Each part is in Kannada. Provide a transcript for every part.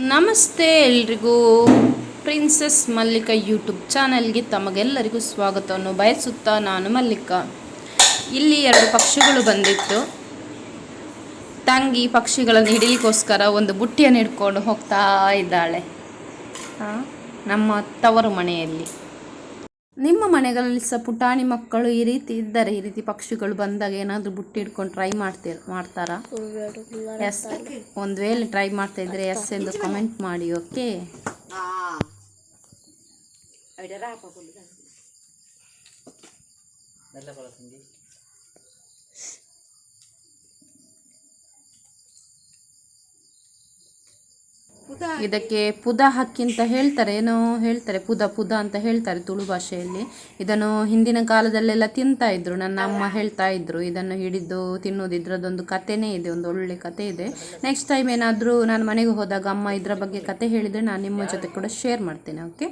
ನಮಸ್ತೆ ಎಲ್ರಿಗೂ. ಪ್ರಿನ್ಸೆಸ್ ಮಲ್ಲಿಕಾ ಯೂಟ್ಯೂಬ್ ಚಾನಲ್ಗೆ ತಮಗೆಲ್ಲರಿಗೂ ಸ್ವಾಗತವನ್ನು ಬಯಸುತ್ತಾ ನಾನು ಮಲ್ಲಿಕಾ. ಇಲ್ಲಿ ಎರಡು ಪಕ್ಷಿಗಳು ಬಂದಿತ್ತು. ತಂಗಿ ಪಕ್ಷಿಗಳನ್ನು ಹಿಡಿಯಲಿಕ್ಕೋಸ್ಕರ ಒಂದು ಬುಟ್ಟಿಯನ್ನು ಹಿಡ್ಕೊಂಡು ಹೋಗ್ತಾ ಇದ್ದಾಳೆ. ನಮ್ಮ ತವರು ಮನೆಯಲ್ಲಿ. ನಿಮ್ಮ ಮನೆಗಳಲ್ಲಿ ಸಹ ಪುಟಾಣಿ ಮಕ್ಕಳು ಈ ರೀತಿ ಇದ್ದಾರೆ ಈ ರೀತಿ ಪಕ್ಷಿಗಳು ಬಂದಾಗ ಏನಾದರೂ ಬುಟ್ಟಿ ಹಿಡ್ಕೊಂಡು ಟ್ರೈ ಮಾಡ್ತೀರ ಮಾಡ್ತಾರಾ? ಎಸ್ ಒಂದು ವೇಳೆ ಟ್ರೈ ಮಾಡ್ತಾ ಇದ್ರೆ ಎಸ್ ಎಂದು ಕಮೆಂಟ್ ಮಾಡಿ ಓಕೆ ಇದಕ್ಕೆ ಪುದ ಹಕ್ಕಿ ಅಂತ ಹೇಳ್ತಾರೆ. ಏನೋ ಹೇಳ್ತಾರೆ, ಪುದ ಪುದ ಅಂತ ಹೇಳ್ತಾರೆ ತುಳು ಭಾಷೆಯಲ್ಲಿ. ಇದನ್ನು ಹಿಂದಿನ ಕಾಲದಲ್ಲೆಲ್ಲ ತಿಂತಾ ಇದ್ರು. ನನ್ನ ಅಮ್ಮ ಹೇಳ್ತಾ ಇದ್ರು, ಇದನ್ನು ಹಿಡಿದು ತಿನ್ನೋದು ಇದ್ರದ್ದೊಂದು ಕಥೆನೇ ಇದೆ, ಒಂದು ಒಳ್ಳೆ ಕತೆ ಇದೆ. ನೆಕ್ಸ್ಟ್ ಟೈಮ್ ಏನಾದರೂ ನಾನು ಮನೆಗೆ ಹೋದಾಗ ಅಮ್ಮ ಇದರ ಬಗ್ಗೆ ಕತೆ ಹೇಳಿದರೆ ನಾನು ನಿಮ್ಮ ಜೊತೆ ಕೂಡ ಶೇರ್ ಮಾಡ್ತೇನೆ ಓಕೆ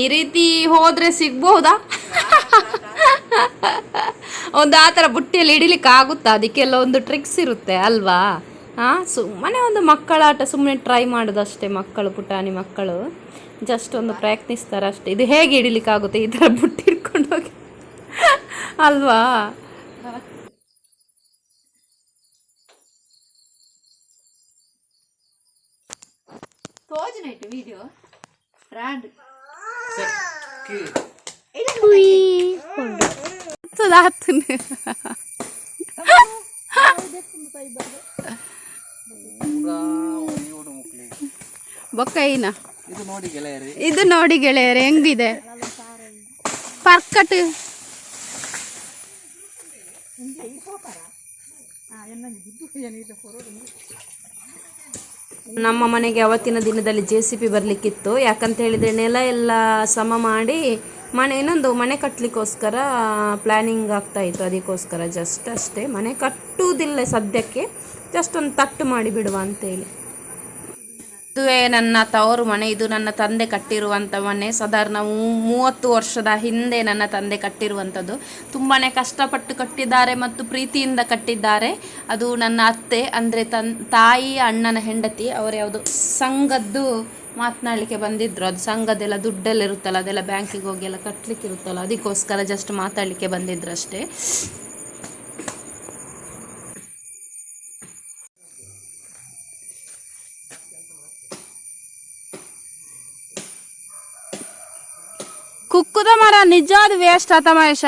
ಈ ರೀತಿ ಹೋದ್ರೆ ಸಿಗ್ಬಹುದಾ ಒಂದು ಆ ಥರ ಬುಟ್ಟಿಯಲ್ಲಿ ಹಿಡಿಲಿಕ್ಕೆ ಆಗುತ್ತಾ? ಅದಕ್ಕೆಲ್ಲ ಒಂದು ಟ್ರಿಕ್ಸ್ ಇರುತ್ತೆ ಅಲ್ವಾ? ಹಾಂ ಸುಮ್ಮನೆ ಒಂದು ಮಕ್ಕಳ ಆಟ ಸುಮ್ಮನೆ ಟ್ರೈ ಮಾಡೋದಷ್ಟೇ ಮಕ್ಕಳು, ಪುಟಾಣಿ ಮಕ್ಕಳು. ಜಸ್ಟ್ ಒಂದು ಪ್ರಯತ್ನಿಸ್ತಾರೆ ಅಷ್ಟೇ ಇದು ಹೇಗೆ ಹಿಡಿಲಿಕ್ಕಾಗುತ್ತೆ ಈ ಥರ ಬುಟ್ಟಿ ಹಿಡ್ಕೊಂಡು ಹೋಗಿ? ಅಲ್ವಾ? ತೋಜನಾಯ್ತು ವಿಡಿಯೋ ರಾಂಡ್ ಸುಧಾತನೆ ಬೊಕ್ಕೈನ ಇದು ನೋಡಿ ಗೆಳೆಯರಿ ಇದು ನೋಡಿ ಗೆಳೆಯರೆ ಹೆಂಗಿದೆ ಪರ್ಕಟ್ ನಮ್ಮ ಮನೆಗೆ ಅವತ್ತಿನ ದಿನದಲ್ಲಿ ಜೆ ಸಿ ಪಿ ಬರಲಿಕ್ಕಿತ್ತು. ಯಾಕಂತ ಹೇಳಿದರೆ ನೆಲ ಎಲ್ಲ ಸಮ ಮಾಡಿ ಮನೆ, ಇನ್ನೊಂದು ಮನೆ ಕಟ್ಟಲಿಕ್ಕೋಸ್ಕರ ಪ್ಲ್ಯಾನಿಂಗ್ ಆಗ್ತಾ ಇತ್ತು. ಅದಕ್ಕೋಸ್ಕರ ಜಸ್ಟ್ ಅಷ್ಟೇ. ಮನೆ ಕಟ್ಟುವುದಿಲ್ಲ ಸದ್ಯಕ್ಕೆ. ಜಸ್ಟ್ ಒಂದು ತಟ್ಟು ಮಾಡಿ ಬಿಡುವ ಅಂತೇಳಿ. ಇದುವೇ ನನ್ನ ತವರು ಮನೆ, ಇದು ನನ್ನ ತಂದೆ ಕಟ್ಟಿರುವಂಥ ಮನೆ ಸಾಧಾರಣ ಮೂವತ್ತು ವರ್ಷದ ಹಿಂದೆ ನನ್ನ ತಂದೆ ಕಟ್ಟಿರುವಂಥದ್ದು. ತುಂಬಾ ಕಷ್ಟಪಟ್ಟು ಕಟ್ಟಿದ್ದಾರೆ ಮತ್ತು ಪ್ರೀತಿಯಿಂದ ಕಟ್ಟಿದ್ದಾರೆ. ಅದು ನನ್ನ ಅತ್ತೆ, ಅಂದರೆ ತನ್, ತಾಯಿ, ಅಣ್ಣನ ಹೆಂಡತಿ. ಅವರು ಯಾವುದು ಸಂಘದ್ದು ಮಾತನಾಡಲಿಕ್ಕೆ ಬಂದಿದ್ರು. ಅದು ಸಂಘದೆಲ್ಲ ದುಡ್ಡೆಲ್ಲ ಇರುತ್ತಲ್ಲ, ಅದೆಲ್ಲ ಬ್ಯಾಂಕಿಗೆ ಹೋಗಿ ಎಲ್ಲ ಕಟ್ಟಲಿಕ್ಕೆ ಇರುತ್ತಲ್ಲ ಅದಕ್ಕೋಸ್ಕರ ಜಸ್ಟ್ ಮಾತಾಡಲಿಕ್ಕೆ ಬಂದಿದ್ರು ಅಷ್ಟೇ. ಕುಕ್ಕುದ ಮರ ನಿಜವಾದ ವೇಸ್ಟ್ ಆತ ಮಹೇಶ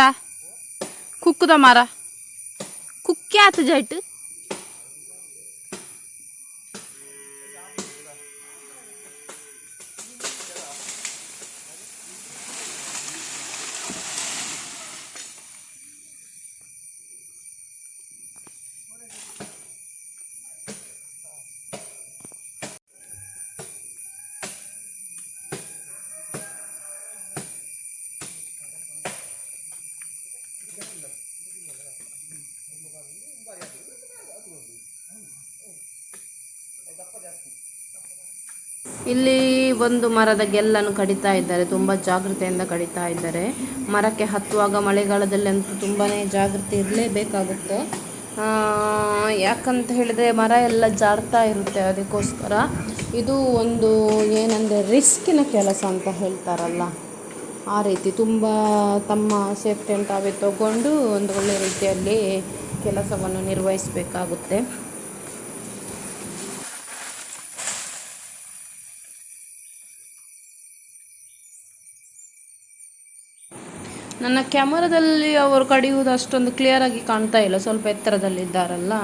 ಕುಕ್ಕುದ ಮರ ಕುಕ್ಕಿ ಆತ ಜೈಟ್ ಇಲ್ಲಿ ಒಂದು ಮರದ ಗೆಲ್ಲನ್ನು ಕಡಿತಾ ಇದ್ದಾರೆ, ತುಂಬ ಜಾಗೃತೆಯಿಂದ ಕಡಿತಾ ಇದ್ದಾರೆ. ಮರಕ್ಕೆ ಹತ್ತುವಾಗ ಮಳೆಗಾಲದಲ್ಲಿ ಅಂತೂ ತುಂಬಾ ಜಾಗೃತಿ ಇರಲೇಬೇಕಾಗುತ್ತೆ. ಯಾಕಂತ ಹೇಳಿದ್ರೆ ಮರ ಎಲ್ಲ ಜಾರ್ತಾ ಇರುತ್ತೆ ಅದಕ್ಕೋಸ್ಕರ. ಇದು ಒಂದು ಏನಂದರೆ ರಿಸ್ಕಿನ ಕೆಲಸ ಅಂತ ಹೇಳ್ತಾರಲ್ಲ. ಆ ರೀತಿ ತುಂಬ ತಮ್ಮ ಸೇಫ್ಟಿಯನ್ನು ತಾವೇ ತಗೊಂಡು ಒಂದು ಒಳ್ಳೆಯ ರೀತಿಯಲ್ಲಿ ಕೆಲಸವನ್ನು ನಿರ್ವಹಿಸಬೇಕಾಗುತ್ತೆ. ನನ್ನ ಕ್ಯಾಮರಾದಲ್ಲಿ ಅವರು ಕಡಿಯುವುದು ಅಷ್ಟೊಂದು ಕ್ಲಿಯರ್ ಆಗಿ ಕಾಣ್ತಾ ಇಲ್ಲ. ಸ್ವಲ್ಪ ಎತ್ತರದಲ್ಲಿದ್ದಾರಲ್ಲ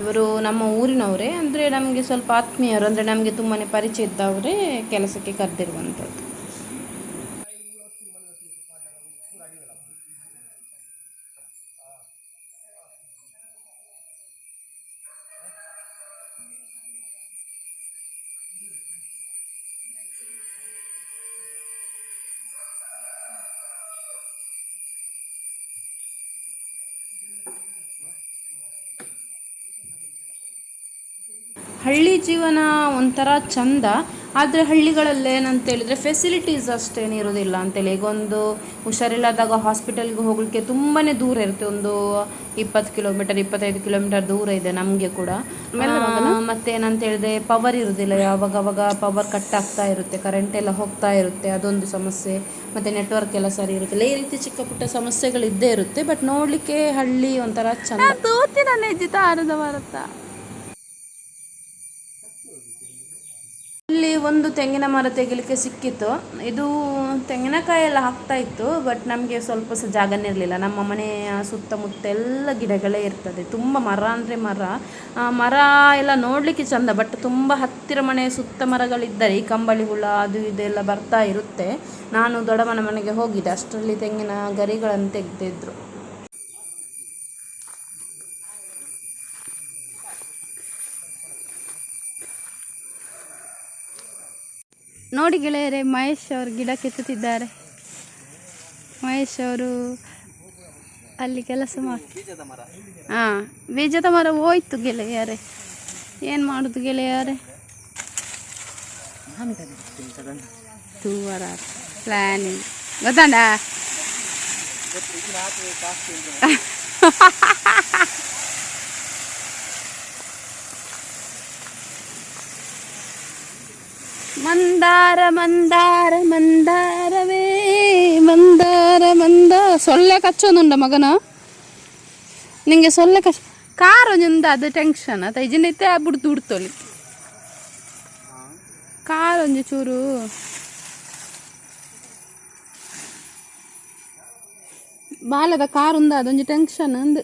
ಇವರು ನಮ್ಮ ಊರಿನವರೇ. ಅಂದರೆ ನಮಗೆ ಸ್ವಲ್ಪ ಆತ್ಮೀಯರು, ಅಂದರೆ ನಮಗೆ ತುಂಬಾ ಪರಿಚಯ ಇದ್ದವರೇ ಕೆಲಸಕ್ಕೆ ಕರೆದಿರುವಂಥದ್ದು ಹಳ್ಳಿ ಜೀವನ ಒಂಥರ ಚಂದ ಆದರೆ ಹಳ್ಳಿಗಳಲ್ಲಿ ಏನಂತ ಹೇಳಿದ್ರೆ ಫೆಸಿಲಿಟೀಸ್ ಅಷ್ಟೇನು ಇರೋದಿಲ್ಲ ಅಂತೇಳಿ. ಈಗ ಒಂದು ಹುಷಾರಿಲ್ಲದಾಗ ಹಾಸ್ಪಿಟಲ್ಗೆ ಹೋಗಲಿಕ್ಕೆ ತುಂಬಾ ದೂರ ಇರುತ್ತೆ. ಒಂದು ಇಪ್ಪತ್ತು ಕಿಲೋಮೀಟರ್ ಇಪ್ಪತ್ತೈದು ಕಿಲೋಮೀಟರ್ ದೂರ ಇದೆ ನಮಗೆ ಕೂಡ. ಮತ್ತೆ ಏನಂತ ಹೇಳಿದ್ರೆ ಪವರ್ ಇರೋದಿಲ್ಲ. ಯಾವಾಗ ಅವಾಗ ಪವರ್ ಕಟ್ ಆಗ್ತಾ ಇರುತ್ತೆ. ಕರೆಂಟ್ ಎಲ್ಲ ಹೋಗ್ತಾ ಇರುತ್ತೆ. ಅದೊಂದು ಸಮಸ್ಯೆ. ಮತ್ತು ನೆಟ್ವರ್ಕ್ ಎಲ್ಲ ಸರಿ ಇರುತ್ತಿಲ್ಲ ಈ ರೀತಿ ಚಿಕ್ಕ ಪುಟ್ಟ ಸಮಸ್ಯೆಗಳು ಇದ್ದೇ ಇರುತ್ತೆ. ಬಟ್ ನೋಡಲಿಕ್ಕೆ ಹಳ್ಳಿ ಒಂಥರ ಚಂದ. ಇಲ್ಲಿ ಒಂದು ತೆಂಗಿನ ಮರ ತೆಗಿಲಿಕ್ಕೆ ಸಿಕ್ಕಿತ್ತು. ಇದು ತೆಂಗಿನಕಾಯಿ ಎಲ್ಲ ಹಾಕ್ತಾ ಇತ್ತು ಬಟ್ ನಮಗೆ ಸ್ವಲ್ಪ ಸಹ ಜಾಗನೇ ಇರಲಿಲ್ಲ. ನಮ್ಮ ಮನೆಯ ಸುತ್ತಮುತ್ತ ಎಲ್ಲ ಗಿಡಗಳೇ ಇರ್ತದೆ. ತುಂಬ ಮರ ಅಂದರೆ ಮರ. ಮರ ಎಲ್ಲ ನೋಡಲಿಕ್ಕೆ ಚಂದ ಬಟ್ ತುಂಬ ಹತ್ತಿರ ಮನೆ ಸುತ್ತ ಮರಗಳಿದ್ದರೆ ಈ ಕಂಬಳಿ ಹುಳ ಅದು ಇದೆಲ್ಲ ಬರ್ತಾ ಇರುತ್ತೆ. ನಾನು ದೊಡ್ಡಮ್ಮನ ಮನೆಗೆ ಹೋಗಿದ್ದೆ. ಅಷ್ಟರಲ್ಲಿ ತೆಂಗಿನ ಗರಿಗಳನ್ನು ತೆಗೆದಿದ್ರು. ನೋಡಿ ಗೆಳೆಯರೆ, ಮಹೇಶ್ ಅವರು ಗಿಡ ಕೆತ್ತುತ್ತಿದ್ದಾರೆ ಮಹೇಶ್ ಅವರು ಅಲ್ಲಿ ಕೆಲಸ ಮಾಡಿ ಹಾಂ ಬೀಜದ ಮರ ಹೋಯ್ತು ಗೆಳೆಯರೆ. ಏನು ಮಾಡೋದು ಗೆಳೆಯರೆ? ತೂವರ ಪ್ಲ್ಯಾನಿಂಗ್ ಗೊತ್ತಾಂಡ ಮಂದಾರ ಮಂದಾರ ಮಂದಾರವೇ ಮಂದಾರ ಮಂದ ಸೊಳ್ಳೆ ಕಚ್ಚೋದುಂಡ ಮಗನ ನಿಂಗೆ ಸೊಳ್ಳೆ ಕಚ್ಚ ಕಾರ್ ಒಂಜೊಂದು ಅದು ಟೆನ್ಷನ್ ಆತ ಇಜಿನೈತೆ ಬಿಡ್ತು ಬಿಡ್ತೋಲಿ ಕಾರ್ ಒಂಜಿ ಚೂರು ಬಾಲದ ಕಾರ್ ಉಂದ ಅದೊಂದು ಟೆನ್ಷನ್ ಅಂದು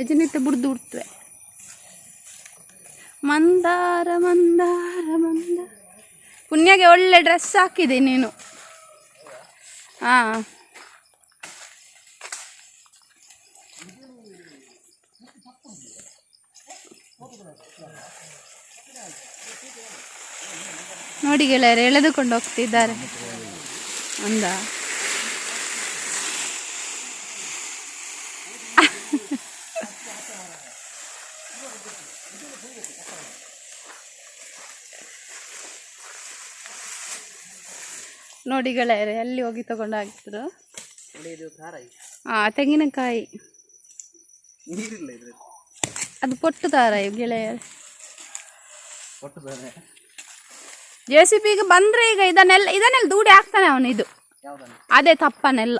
ಇಜಿನೈತೆ ಬಿಡ್ದು ಬಿಡ್ತವೆ ಮಂದಾರ ಮಂದಾರ ಮಂದ ಪುಣ್ಯಗೆ ಒಳ್ಳೆ ಡ್ರೆಸ್ ಹಾಕಿದೆ ನೀನು. ಹಾ. ನೋಡಿ ಗೆಳೆಯರು ಎಳೆದುಕೊಂಡು ಹೋಗ್ತಿದ್ದಾರೆ. ಅಂದ. ನೋಡಿ ಗೆಳೆಯರೆ ಎಲ್ಲಿ ಹೋಗಿ ತಗೊಂಡು ಹಾಕಿದ್ರು ಹಾ ತೆಂಗಿನಕಾಯಿ. ಅದು ಪೊಟ್ಟು ತಾರಾಯಿ ಗೆಳೆಯರೆ. ಜೆ ಸಿ ಪಿಗೆ ಬಂದ್ರೆ ಈಗ ಇದನ್ನೆಲ್ಲ ಇದನ್ನೆಲ್ಲ ದೂಡಿ ಹಾಕ್ತಾನೆ ಅವನು ಇದು. ಅದೇ ತಪ್ಪನೆಲ್ಲ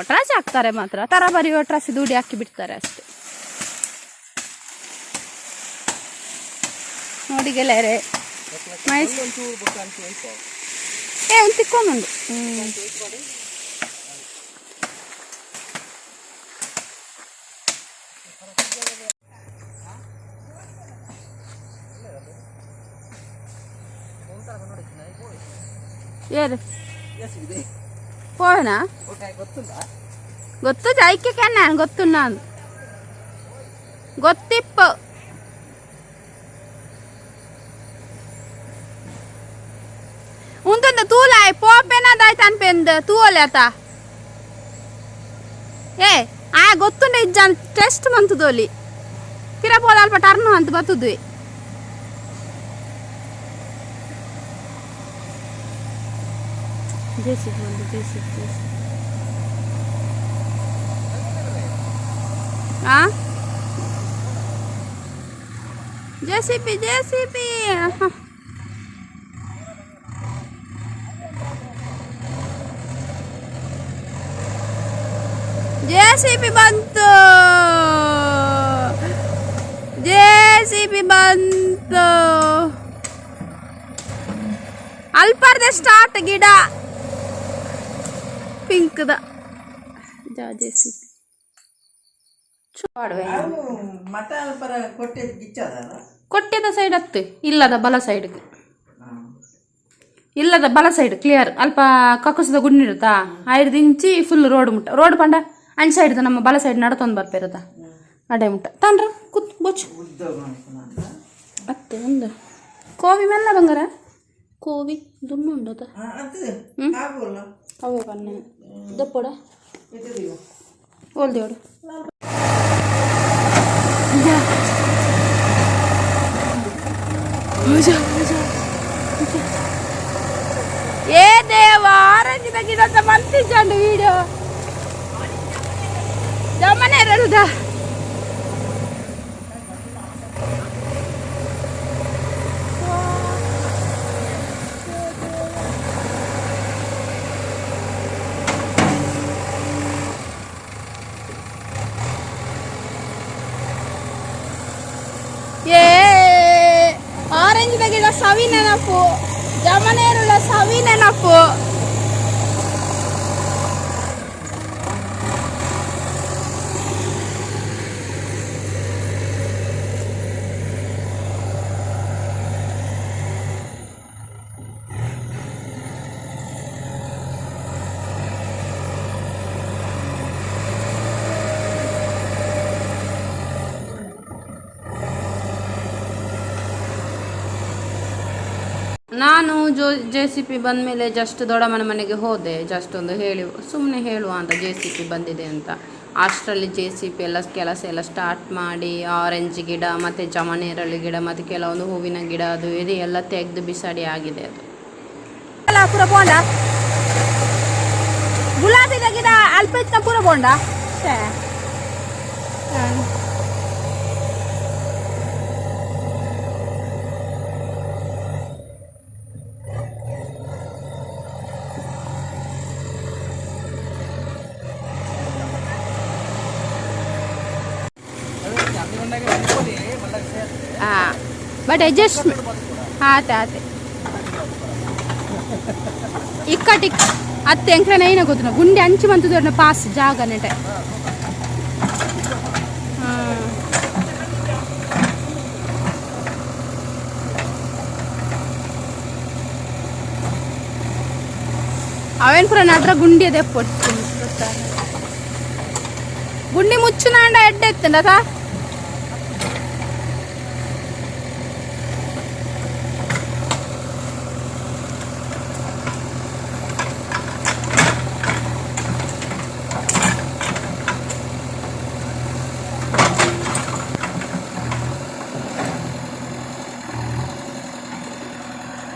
ಒಟ್ರಾಸಿ ಹಾಕ್ತಾರೆ ಮಾತ್ರ. ತರಬರಿ ಒಟ್ರಾಸಿ ದೂಡಿ ಹಾಕಿ ಬಿಡ್ತಾರೆ ಅಷ್ಟೇ. ನೋಡಿ ಗೆಳೆಯರೆ mais é anti comando ಏರು పోనా గొత్తు జైకి కన్నా గొత్తున్నాను గొత్తిప్పు ಏನು ತೂವಲೆ ಆತ ಏ ಆ ಗೊತ್ತುಂಡೆ ಇಜ್ಜಾನ್ ಟೆಸ್ಟ್ ಮಂತದೋಲಿ ಕಿರ ಪೋಲ ಅಲ್ಪ ಟರ್ನು ಅಂತ ಬರ್ತದ್ವಿ ಜೇಸಿ ಬಂದು ಜೇಸಿ జేసీపీ జేసీపీ ಜೆಸಿಬಿ ಬಂತು. ಅಲ್ಪರ್ದೆ ಸ್ಟಾರ್ಟ್ ಗಿಡ. ಪಿಂಕ್ ಜಾ ಜೆಸಿಬಿ ಮಾಡುವೆ. ಮಠ ಪರ ಕೊಟ್ಟಿದ್ದು ಗಿಚ್ಚದಲ್ಲ? ಕೊಟ್ಟಿದ ಸೈಡ್ ಹತ್ತು ಇಲ್ಲದ ಬಲ ಸೈಡ್ ಇಲ್ಲದ ಬಲ ಸೈಡ್ ಕ್ಲಿಯರ್ ಅಲ್ಪ ಕಕ್ಕಸದ ಗುಂಡಿರುತ್ತಾ ಐದು ಇಂಚಿ ಫುಲ್ ರೋಡ್ ಮುಟ್ಟ. ರೋಡ್ ಪಂಡ ಅಂಚ ಸೈಡ್ ನಮ್ಮ ಬಲ ಸೈಡ್ ನಡ್ತೊಂದು ಬರ್ಪಿರತ್ತ ಅಡೆ ಮುಟ್ಟ ತಾನ್ರ ಕುತ್ ಬೊಚ್ಚು ಅತ್ತೆ ಒಂದು ಕೋವಿ ಮೆಲ್ಲ ಬಂಗಾರ ಕೋವಿ ದುಣ್ಣು ಉಂಡದ ಅವು ಕಣ್ಣ ದಪ್ಪಡ ಓಲ್ದೇವಡು ಏ ದೇವ ಆರೆಂಜ್ ತೆಗಿದಂತ ಮಂತಿಸಂಡು ವಿಡಿಯೋ ಜಮನೆ ಇರಲ್ದಾ po. Jama Nerulas Hawina na po. ನಾನು ಜೋ ಜೆ ಸಿ ಪಿ ಬಂದಮೇಲೆ ಜಸ್ಟ್ ದೊಡ್ಡಮ್ಮನ ಮನೆಗೆ ಹೋದೆ. ಜಸ್ಟ್ ಒಂದು ಹೇಳಿ ಸುಮ್ಮನೆ ಹೇಳುವ ಅಂತ ಜೆ ಸಿ ಪಿ ಬಂದಿದೆ ಅಂತ. ಅಷ್ಟರಲ್ಲಿ ಜೆ ಸಿ ಪಿ ಎಲ್ಲ ಕೆಲಸ ಎಲ್ಲ ಸ್ಟಾರ್ಟ್ ಮಾಡಿ ಆರೆಂಜ್ ಗಿಡ, ಮತ್ತು ಜಮನೇರಳಿ ಗಿಡ, ಮತ್ತು ಕೆಲವೊಂದು ಹೂವಿನ ಗಿಡ, ಅದು ಇದು ಎಲ್ಲ ತೆಗೆದು ಬಿಸಾಡಿ ಆಗಿದೆ ಅದು. ಗುಲಾಬಿದ ಗಿಡ ಅಲ್ಪ ಪೂರ ಬೋಂಡ? ಛೇ. ಹ್ಮ್. ಹಾಂ ಬಟ್ ಅಡ್ಜಸ್ಟ್ ಆತೆ ಆತೆ ಇಕ್ಕಟ್ ಇಕ್ ಅತ್ತೆ ಎಂಕ್ರನ ಏನ ಗೊತ್ತಿನ ಗುಂಡಿ ಅಂಚು ಬಂತದ ಪಾಸ್ ಜಾಗ ನೆಟೆ ಹಾಂ ಅವೇನ್ ಪುರ ನಡ್ರ ಗುಂಡಿ ಅದೇ ಪೊಟ್ಟು ಗುಂಡಿ ಮುಚ್ಚುನಾಂಡ ಎಡ್ಡೆ ಎತ್ತಂಡ ತಾ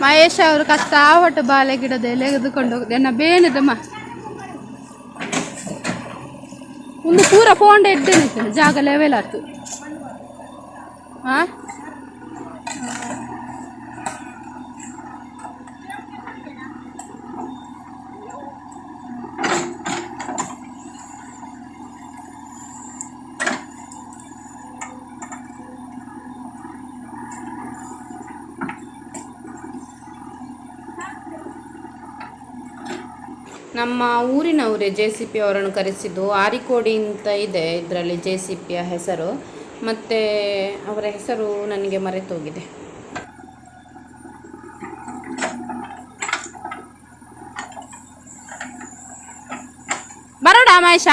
ಮಹೇಶ್ ಅವರು ಕಷ್ಟ ಕಷ್ಟಪಟ್ಟು ಬಾಳೆ ಗಿಡದ ಎಲೆ ಎಗೆದುಕೊಂಡು ಹೋಗಿದೆ. ಎನ್ನ ಬೇನದಮ್ಮ ಒಂದು ಪೂರ ಪೋಂಡ ಇದ್ದೇನೆ ಜಾಗ ಲೆವೆಲ್ ಆಯ್ತು. ಹಾ ನಮ್ಮ ಊರಿನವರೇ ಜೆ ಸಿ ಪಿ ಅವರನ್ನು ಕರೆಸಿದ್ದು ಆರಿಕೋಡಿ ಅಂತ ಇದೆ ಇದರಲ್ಲಿ ಜೆ ಸಿ ಪಿಯ ಹೆಸರು. ಮತ್ತು ಅವರ ಹೆಸರು ನನಗೆ ಮರೆತೋಗಿದೆ. ಬರೋಣ ಮಹೇಶ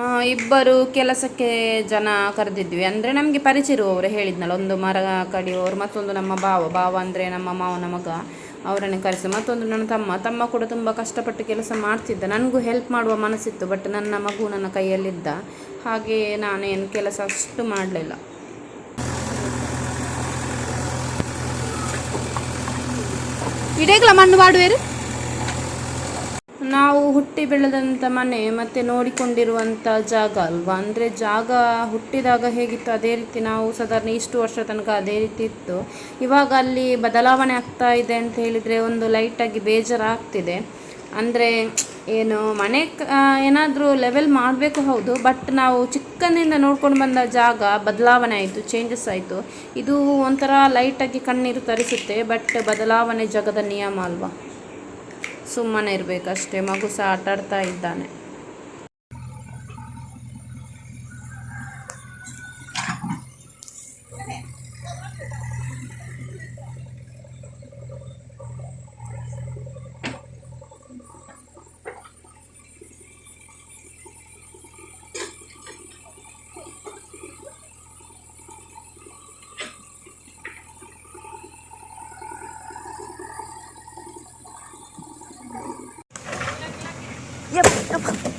ಆ, ಇಬ್ಬರು ಕೆಲಸಕ್ಕೆ ಜನ ಕರೆದಿದ್ವಿ. ಅಂದರೆ ನಮಗೆ ಪರಿಚಯ ಇರುವವರು ಹೇಳಿದ್ನಲ್ಲ, ಒಂದು ಮರ ಕಡಿಯುವವರು ಮತ್ತೊಂದು ನಮ್ಮ ಭಾವ ಭಾವ ಅಂದರೆ ನಮ್ಮ ಮಾವನ ಮಗ. ಅವರನ್ನು ಕರೆಸಿ, ಮತ್ತೊಂದು ನನ್ನ ತಮ್ಮ. ತಮ್ಮ ಕೂಡ ತುಂಬ ಕಷ್ಟಪಟ್ಟು ಕೆಲಸ ಮಾಡ್ತಿದ್ದ. ನನಗೂ ಹೆಲ್ಪ್ ಮಾಡುವ ಮನಸ್ಸಿತ್ತು ಬಟ್ ನನ್ನ ಮಗು ನನ್ನ ಕೈಯಲ್ಲಿದ್ದ. ಹಾಗೆ ನಾನೇನು ಕೆಲಸ ಅಷ್ಟು ಮಾಡಲಿಲ್ಲ. ಇಡೇಗಳ ಮಣ್ಣು ಮಾಡುವೇರು? ನಾವು ಹುಟ್ಟಿ ಬೆಳೆದಂಥ ಮನೆ ಮತ್ತು ನೋಡಿಕೊಂಡಿರುವಂಥ ಜಾಗ ಅಲ್ವಾ? ಅಂದರೆ ಜಾಗ ಹುಟ್ಟಿದಾಗ ಹೇಗಿತ್ತು? ಅದೇ ರೀತಿ ನಾವು ಸಾಧಾರಣ ಇಷ್ಟು ವರ್ಷ ತನಕ ಅದೇ ರೀತಿ ಇತ್ತು. ಇವಾಗ ಅಲ್ಲಿ ಬದಲಾವಣೆ ಆಗ್ತಾ ಇದೆ ಅಂತ ಹೇಳಿದರೆ ಒಂದು ಲೈಟಾಗಿ ಬೇಜಾರಾಗ್ತಿದೆ. ಅಂದರೆ ಏನು, ಮನೆ ಏನಾದರೂ ಲೆವೆಲ್ ಮಾಡಬೇಕು ಹೌದು ಬಟ್ ನಾವು ಚಿಕ್ಕಂದಿಂದ ನೋಡ್ಕೊಂಡು ಬಂದ ಜಾಗ ಬದಲಾವಣೆ ಆಯಿತು ಚೇಂಜಸ್ ಆಯಿತು. ಇದು ಒಂಥರ ಲೈಟಾಗಿ ಕಣ್ಣೀರು ತರಿಸುತ್ತೆ ಬಟ್ ಬದಲಾವಣೆ ಜಗದ ನಿಯಮ ಅಲ್ವಾ? ಸುಮ್ಮನೆ ಇರಬೇಕಷ್ಟೇ. ಮಗು ಸಹ ಆಟ ಆಡ್ತಾ ಇದ್ದಾನೆ.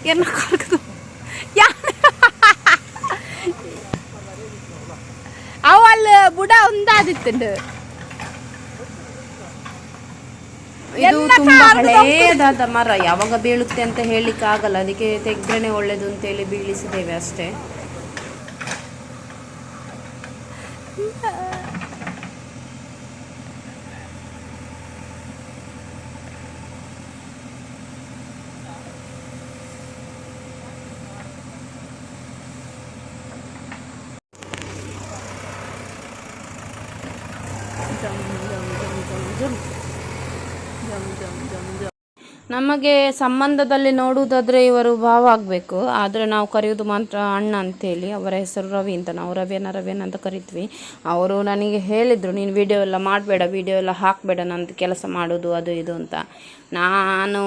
என்ன கலக்குது ಅವಳು ಬುಡ ಒಂದಾದಿತ್ತುಂಡು ಇದು ತುಂಬಾ ಹಳೇದಾದ ಮರ ಯಾವಾಗ ಬೀಳುತ್ತೆ ಅಂತ ಹೇಳಲಿಕ್ಕೆ ಆಗಲ್ಲ ಅದಕ್ಕೆ ತೆಗ್ದ್ರೇನೆ ಒಳ್ಳೇದು ಅಂತೇಳಿ ಬೀಳಿಸಿದ್ದೇವೆ ಅಷ್ಟೇ ನಮಗೆ ಸಂಬಂಧದಲ್ಲಿ ನೋಡುವುದಾದ್ರೆ ಇವರು ಭಾವ ಆಗಬೇಕು. ಆದರೆ ನಾವು ಕರೆಯೋದು ಮಾತ್ರ ಅಣ್ಣ ಅಂತೇಳಿ. ಅವರ ಹೆಸರು ರವಿ ಅಂತ. ನಾವು ರವಿಯನ್ನ ರವಿಯನ್ನ ಅಂತ ಕರಿತೀವಿ. ಅವರು ನನಗೆ ಹೇಳಿದರು, ನೀನು ವಿಡಿಯೋ ಎಲ್ಲ ಮಾಡಬೇಡ ವಿಡಿಯೋ ಎಲ್ಲ ಹಾಕಬೇಡ. ನಂದು ಕೆಲಸ ಮಾಡೋದು, ಅದು, ಇದು ಅಂತ. ನಾನು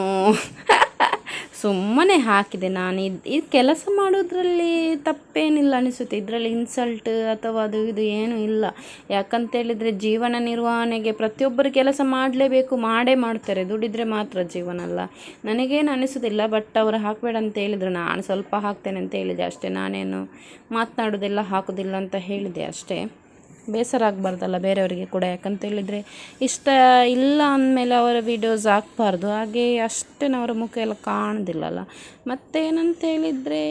ಸುಮ್ಮನೆ ಹಾಕಿದೆ ನಾನು. ಇದು ಕೆಲಸ ಮಾಡೋದ್ರಲ್ಲಿ ತಪ್ಪೇನಿಲ್ಲ ಅನಿಸುತ್ತೆ. ಇದರಲ್ಲಿ ಇನ್ಸಲ್ಟ್ ಅಥವಾ ಅದು ಇದು ಏನೂ ಇಲ್ಲ. ಯಾಕಂತೇಳಿದರೆ ಜೀವನ ನಿರ್ವಹಣೆಗೆ ಪ್ರತಿಯೊಬ್ಬರು ಕೆಲಸ ಮಾಡಲೇಬೇಕು, ಮಾಡೇ ಮಾಡ್ತಾರೆ. ದುಡಿದ್ರೆ ಮಾತ್ರ ಜೀವನ ಅಲ್ಲ. ನನಗೇನು ಅನಿಸೋದಿಲ್ಲ ಬಟ್ ಅವರು ಹಾಕಬೇಡ ಅಂತ ಹೇಳಿದರು. ನಾನು ಸ್ವಲ್ಪ ಹಾಕ್ತೇನೆ ಅಂತ ಹೇಳಿದೆ ಅಷ್ಟೇ. ನಾನೇನು ಮಾತನಾಡೋದಿಲ್ಲ, ಹಾಕೋದಿಲ್ಲ ಅಂತ ಹೇಳಿದೆ ಅಷ್ಟೇ. ಬೇಸರ ಆಗಬಾರ್ದಲ್ಲ ಬೇರೆಯವರಿಗೆ ಕೂಡ, ಯಾಕಂತ ಹೇಳಿದರೆ ಇಷ್ಟ ಇಲ್ಲ ಅಂದಮೇಲೆ ಅವರ ವೀಡಿಯೋಸ್ ಹಾಕ್ಬಾರ್ದು. ಹಾಗೆ ಅಷ್ಟೇನು ಅವರ ಮುಖ ಎಲ್ಲ ಕಾಣೋದಿಲ್ಲಲ್ಲ. ಮತ್ತೇನಂತ ಹೇಳಿದರೆ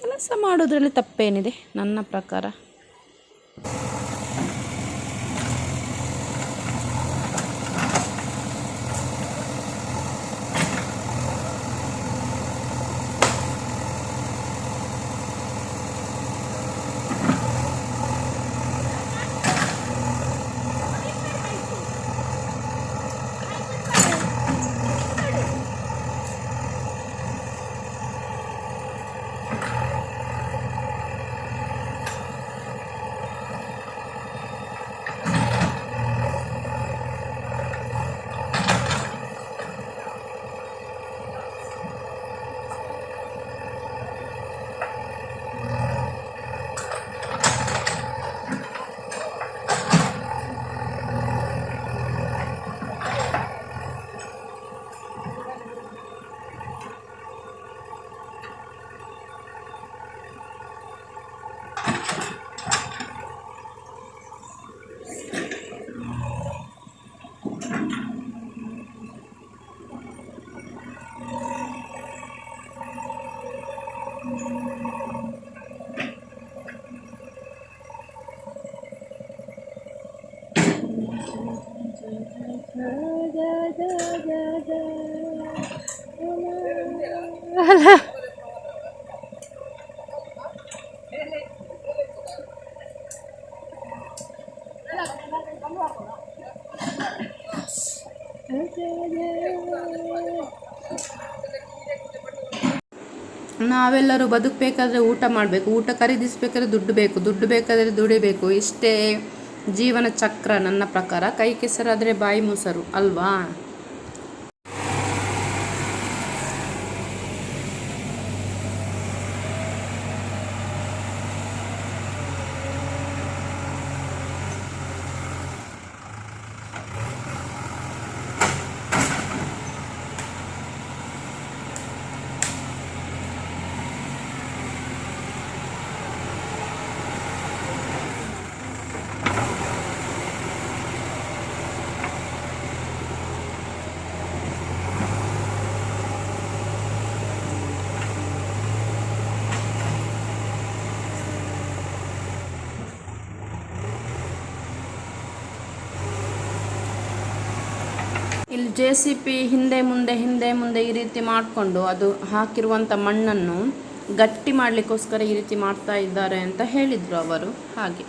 ಕೆಲಸ ಮಾಡೋದ್ರಲ್ಲಿ ತಪ್ಪೇನಿದೆ ನನ್ನ ಪ್ರಕಾರ. ನಾವೆಲ್ಲರೂ ಬದುಕಬೇಕಾದ್ರೆ ಊಟ ಮಾಡಬೇಕು. ಊಟ ಖರೀದಿಸಬೇಕಾದ್ರೆ ದುಡ್ಡು ಬೇಕು. ದುಡ್ಡು ಬೇಕಾದರೆ ದುಡಿಬೇಕು. ಇಷ್ಟೇ. ಜೀವನ ಚಕ್ರ ನನ್ನ ಪ್ರಕಾರ ಕೈ ಕೆಸರಾದರೆ ಬಾಯಿ ಮೊಸರು ಅಲ್ವಾ? ಇಲ್ಲಿ ಜೆ ಸಿ ಪಿ ಹಿಂದೆ ಮುಂದೆ ಹಿಂದೆ ಮುಂದೆ ಈ ರೀತಿ ಮಾಡಿಕೊಂಡು ಅದು ಹಾಕಿರುವಂಥ ಮಣ್ಣನ್ನು ಗಟ್ಟಿ ಮಾಡಲಿಕ್ಕೋಸ್ಕರ ಈ ರೀತಿ ಮಾಡ್ತಾ ಇದ್ದಾರೆ ಅಂತ ಹೇಳಿದರು ಅವರು. ಹಾಗೆ.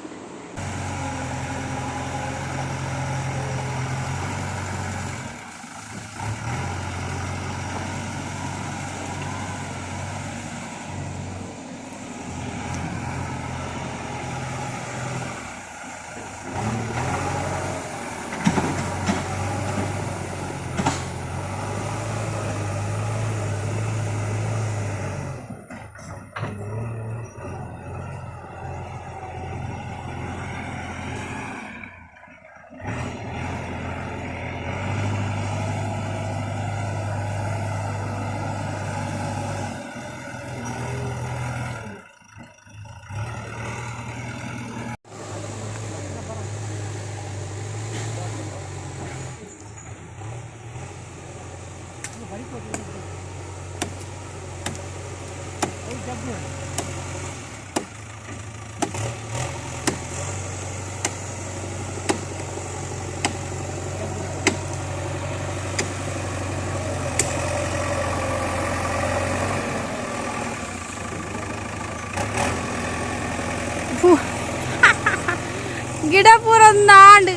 ಗಿಡ ಪೂರ ಒಂದು ಆಂಡ್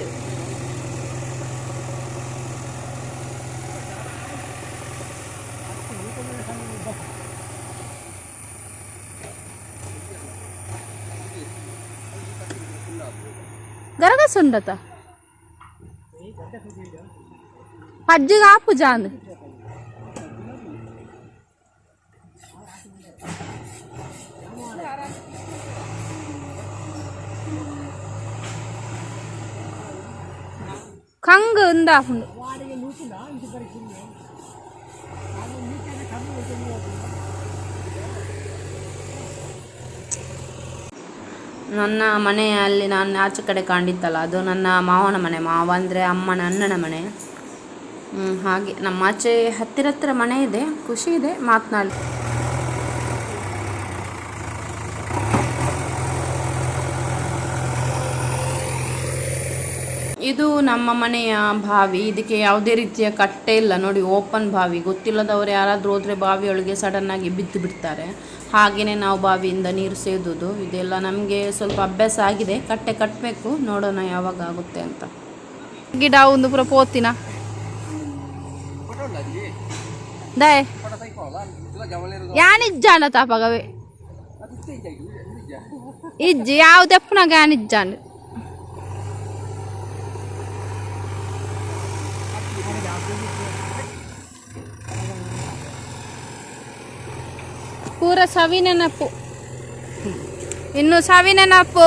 గరగస్ ఉండత పజ్జిగా ఆపు జాంది కంగు ఉందా ನನ್ನ ಮನೆಯಲ್ಲಿ ನಾನು ಆಚೆ ಕಡೆ ಕಾಣಿತ್ತಲ್ಲ ಅದು ನನ್ನ ಮಾವನ ಮನೆ, ಮಾವ ಅಂದರೆ ಅಮ್ಮನ ಅಣ್ಣನ ಮನೆ. ಹಾಗೆ. ನಮ್ಮ ಆಚೆ ಹತ್ತಿರ ಹತ್ತಿರ ಮನೆ ಇದೆ, ಖುಷಿ ಇದೆ ಮಾತನಾಡಿ ಇದು ನಮ್ಮ ಮನೆಯ ಬಾವಿ. ಇದಕ್ಕೆ ಯಾವುದೇ ರೀತಿಯ ಕಟ್ಟೆ ಇಲ್ಲ. ನೋಡಿ, ಓಪನ್ ಬಾವಿ. ಗೊತ್ತಿಲ್ಲದವರು ಯಾರಾದರೂ ಹೋದರೆ ಬಾವಿಯೊಳಗೆ ಸಡನ್ನಾಗಿ ಬಿದ್ದು ಬಿಡ್ತಾರೆ. ಹಾಗೆಯೇ ನಾವು ಬಾವಿಯಿಂದ ನೀರು ಸೇದುವುದು. ಇದೆಲ್ಲ ನಮಗೆ ಸ್ವಲ್ಪ ಅಭ್ಯಾಸ ಆಗಿದೆ. ಕಟ್ಟೆ ಕಟ್ಟಬೇಕು ನೋಡೋಣ ಯಾವಾಗ ಆಗುತ್ತೆ ಅಂತ. ಗಿಡ ಒಂದು ಪೂರ ಪೋತಿನ. ಯಾನಿಜ್ಜಾನ ತಾಪಗವೇ. ಇಜ್ಜಿ, ಯಾವ ತೆಪ್ಪನಾಗ ಪೂರ ಸವಿನೆನಪು ಇನ್ನು ಸವಿ ನೆನಪು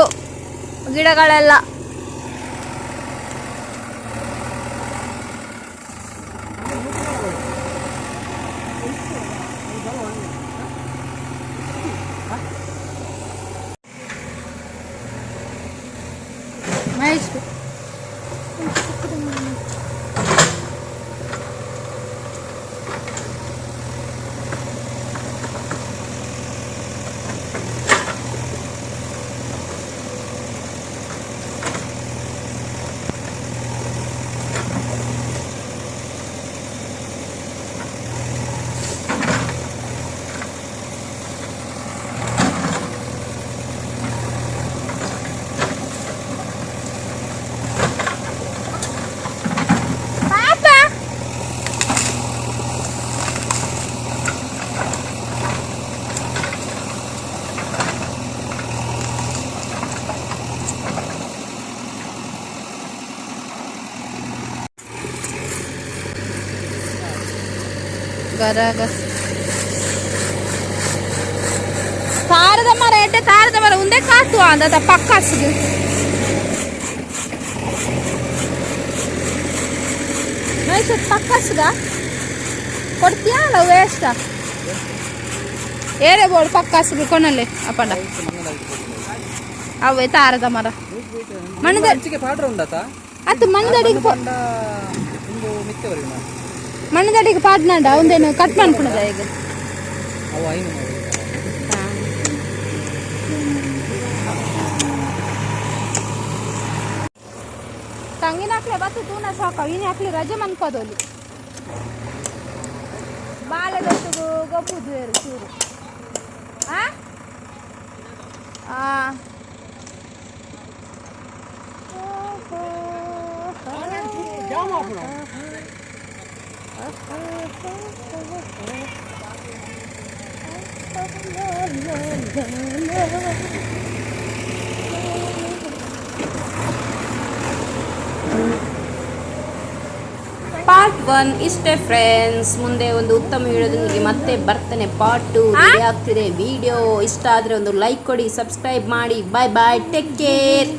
ಗಿಡಗಳೆಲ್ಲ. ಮಹೇಶ್. ಗರಗ ತಾರದ ಮರ ಎಡ್ಡೆ ತಾರದ ಮರ ಒಂದೇ ಕಾತು ಅಂದ ಪಕ್ಕ ಹಸಿದು ಮೈಸೂರು ಪಕ್ಕ ಹಸಿದ ಕೊಡ್ತೀಯಾ ಅಲ್ಲ ವೇಸ್ಟ ಏರೇ ಬೋರ್ಡ್ ಪಕ್ಕ ಹಸಿದು ಕೊನಲ್ಲಿ ಅಪ್ಪಂಡ ಅವೇ ತಾರದ ಮರ. ಮಣ್ಣದ ಹಂಚಿಕೆ ಪಾಡ್ರ ಉಂಡತ ಅದು ಮಣ್ಣದಡಿಗೆ ಪೋ- ಪಂಡ ಒಂದು ಮಿತ್ತವರಿಗೆ ನಾನು ಮಣ್ಣದಡಿಗೆ ಪಾಡ್ನಂಡ ಒಂದೇನು ಕಟ್ ಮಾಡ್ಕೊಳದ ಈಗ ಅವು ಐನು ನೋಡಿ ತಂಗಿನ ಹಾಕ್ಲೆ ಬತ್ತು ತೂನ ಸಾಕ ಇನ್ನು ಹಾಕ್ಲಿ ರಜೆ ಮನ್ಕೋದೋಲಿ ಬಾಲೆದೊಟ್ಟಿಗೂ ಗೊಬ್ಬುದು ಬೇರು ಚೂರು ಆ ಆ. ಪಾರ್ಟ್ ಒನ್ ಇಷ್ಟೇ ಫ್ರೆಂಡ್ಸ್ ಮುಂದೆ ಒಂದು ಉತ್ತಮ ವಿಡಿಯೋದೊಂದಿಗೆ ಮತ್ತೆ ಬರ್ತೇನೆ. ಪಾರ್ಟ್ ಟು ಆಗ್ತಿದೆ. ವಿಡಿಯೋ ಇಷ್ಟ ಆದರೆ ಒಂದು ಲೈಕ್ ಕೊಡಿ ಸಬ್ಸ್ಕ್ರೈಬ್ ಮಾಡಿ. ಬಾಯ್ ಬಾಯ್ ಟೇಕ್ ಕೇರ್